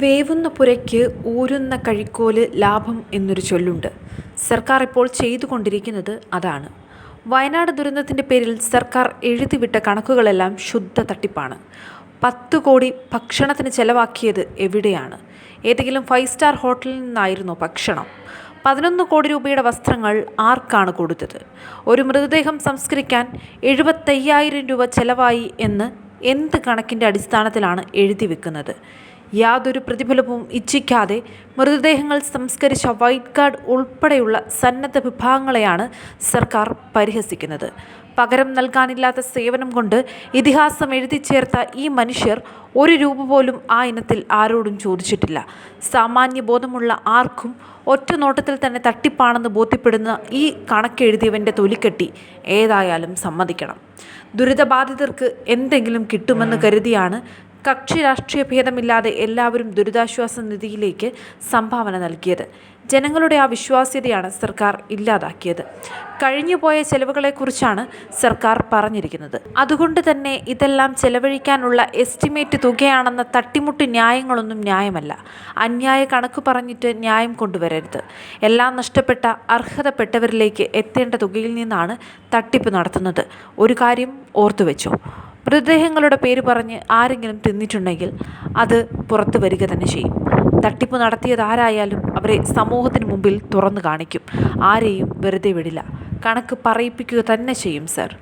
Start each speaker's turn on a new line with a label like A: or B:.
A: വേവുന്ന പുരയ്ക്ക് ഊരുന്ന കഴിക്കോൽ ലാഭം എന്നൊരു ചൊല്ലുണ്ട്. സർക്കാർ ഇപ്പോൾ ചെയ്തുകൊണ്ടിരിക്കുന്നത് അതാണ്. വയനാട് ദുരന്തത്തിന്റെ പേരിൽ സർക്കാർ എഴുതിവിട്ട കണക്കുകളെല്ലാം ശുദ്ധ തട്ടിപ്പാണ്. പത്ത് കോടി ഭക്ഷണത്തിന് ചെലവാക്കിയത് എവിടെയാണ്? ഏതെങ്കിലും ഫൈവ് സ്റ്റാർ ഹോട്ടലിൽ നിന്നായിരുന്നു ഭക്ഷണം? പതിനൊന്ന് കോടി രൂപയുടെ വസ്ത്രങ്ങൾ ആർക്കാണ് കൊടുത്തത്? ഒരു മൃതദേഹം സംസ്കരിക്കാൻ എഴുപത്തയ്യായിരം രൂപ ചെലവായി എന്ന് എന്ത് കണക്കിന്റെ അടിസ്ഥാനത്തിലാണ് എഴുതി വെക്കുന്നത് യാതൊരു പ്രതിഫലവും ഇച്ഛിക്കാതെ മൃതദേഹങ്ങൾ സംസ്കരിച്ച വൈറ്റ് കാർഡ് ഉൾപ്പെടെയുള്ള സന്നദ്ധ വിഭാഗങ്ങളെയാണ് സർക്കാർ പരിഹസിക്കുന്നത്. പകരം നൽകാനില്ലാത്ത സേവനം കൊണ്ട് ഇതിഹാസം എഴുതി ചേർത്ത ഈ മനുഷ്യർ ഒരു രൂപ പോലും ആ ഇനത്തിൽ ആരോടും ചോദിച്ചിട്ടില്ല. സാമാന്യ ബോധമുള്ള ആർക്കും ഒറ്റ നോട്ടത്തിൽ തന്നെ തട്ടിപ്പാണെന്ന് ബോധ്യപ്പെടുന്ന ഈ കണക്കെഴുതിയവന്റെ തൊലിക്കെട്ടി ഏതായാലും സമ്മതിക്കണം. ദുരിതബാധിതർക്ക് എന്തെങ്കിലും കിട്ടുമെന്ന് കരുതിയാണ് കക്ഷി രാഷ്ട്രീയ ഭേദമില്ലാതെ എല്ലാവരും ദുരിതാശ്വാസ നിധിയിലേക്ക് സംഭാവന നൽകിയത്. ജനങ്ങളുടെ ആ വിശ്വാസ്യതയാണ് സർക്കാർ ഇല്ലാതാക്കിയത്. കഴിഞ്ഞുപോയ ചെലവുകളെക്കുറിച്ചാണ് സർക്കാർ പറഞ്ഞിരിക്കുന്നത്. അതുകൊണ്ട് തന്നെ ഇതെല്ലാം ചെലവഴിക്കാനുള്ള എസ്റ്റിമേറ്റ് തുകയാണെന്ന തട്ടിമുട്ടി ന്യായങ്ങളൊന്നും ന്യായമല്ല. അന്യായ കണക്ക് പറഞ്ഞിട്ട് ന്യായം കൊണ്ടുവരരുത്. എല്ലാം നഷ്ടപ്പെട്ട അർഹതപ്പെട്ടവരിലേക്ക് എത്തേണ്ട തുകയിൽ നിന്നാണ് തട്ടിപ്പ് നടത്തുന്നത്. ഒരു കാര്യം ഓർത്തു വെച്ചോ മൃതദേഹങ്ങളുടെ പേര് പറഞ്ഞ് ആരെങ്കിലും തിന്നിട്ടുണ്ടെങ്കിൽ അത് പുറത്തു വരിക തന്നെ ചെയ്യും. തട്ടിപ്പ് നടത്തിയത് ആരായാലും അവരെ സമൂഹത്തിന് മുമ്പിൽ തുറന്നു കാണിക്കും. ആരെയും വെറുതെ വിടില്ല. കണക്ക് പറയിപ്പിക്കുക തന്നെ ചെയ്യും സർ.